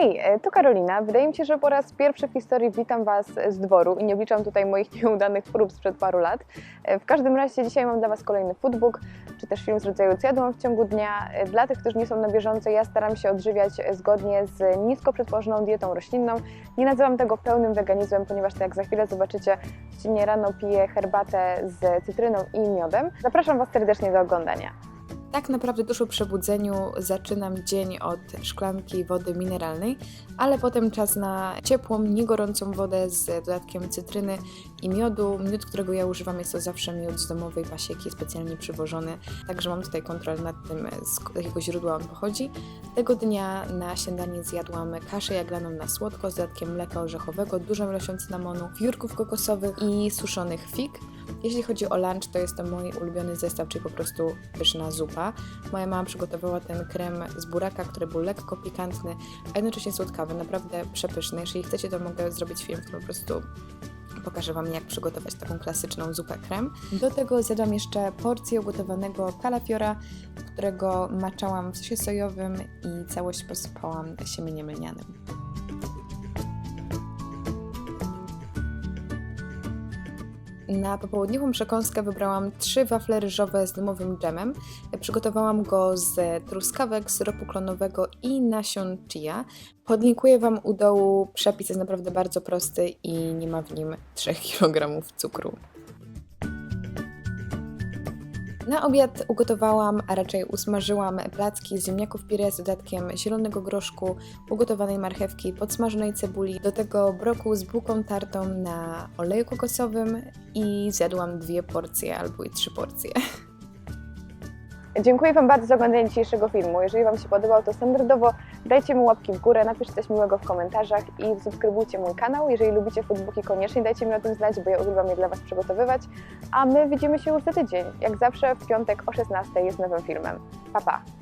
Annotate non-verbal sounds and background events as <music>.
Hej, e, tu Karolina. Wydaje mi się, że po raz pierwszy w historii witam Was z dworu i nie wliczam tutaj moich <laughs> nieudanych prób sprzed paru lat. E, W każdym razie dzisiaj mam dla Was kolejny foodbook, czy też film z rodzaju co jadłam w ciągu dnia. E, Dla tych, którzy nie są na bieżąco, ja staram się odżywiać zgodnie z nisko przetworzoną dietą roślinną. Nie nazywam tego pełnym weganizmem, ponieważ tak jak za chwilę zobaczycie, codziennie rano piję herbatę z cytryną i miodem. Zapraszam Was serdecznie do oglądania. Tak naprawdę tuż po przebudzeniu zaczynam dzień od szklanki wody mineralnej, ale potem czas na ciepłą, niegorącą wodę z dodatkiem cytryny i miodu. Miód, którego ja używam, jest to zawsze miód z domowej pasieki, specjalnie przywożony, także mam tutaj kontrolę nad tym, z jakiego źródła on pochodzi. Tego dnia na śniadanie zjadłam kaszę jaglaną na słodko z dodatkiem mleka orzechowego, dużą ilością cynamonu, wiórków kokosowych i suszonych fig. Jeśli chodzi o lunch, to jest to mój ulubiony zestaw, czyli po prostu pyszna zupa. Moja mama przygotowała ten krem z buraka, który był lekko pikantny, a jednocześnie słodkawy, naprawdę przepyszny. Jeżeli chcecie, to mogę zrobić film, w którym po prostu pokażę Wam, jak przygotować taką klasyczną zupę krem. Do tego zjadłam jeszcze porcję ugotowanego kalafiora, którego maczałam w sosie sojowym i całość posypałam siemieniem lnianym. Na popołudniową przekąskę wybrałam trzy wafle ryżowe z domowym dżemem. Przygotowałam go z truskawek, syropu klonowego i nasion chia. Podlinkuję Wam u dołu. Przepis jest naprawdę bardzo prosty i nie ma w nim 3 kg cukru. Na obiad ugotowałam, a raczej usmażyłam placki z ziemniaków pire z dodatkiem zielonego groszku, ugotowanej marchewki, podsmażonej cebuli, do tego brokuł z bułką tartą na oleju kokosowym i zjadłam dwie porcje albo i trzy porcje. <laughs> Dziękuję Wam bardzo za oglądanie dzisiejszego filmu. Jeżeli Wam się podobał, to standardowo dajcie mi łapki w górę, napiszcie coś miłego w komentarzach i subskrybujcie mój kanał. Jeżeli lubicie foodbooki, koniecznie dajcie mi o tym znać, bo ja uwielbiam je dla Was przygotowywać. A my widzimy się już za tydzień. Jak zawsze w piątek o 16 jest nowym filmem. Pa, pa!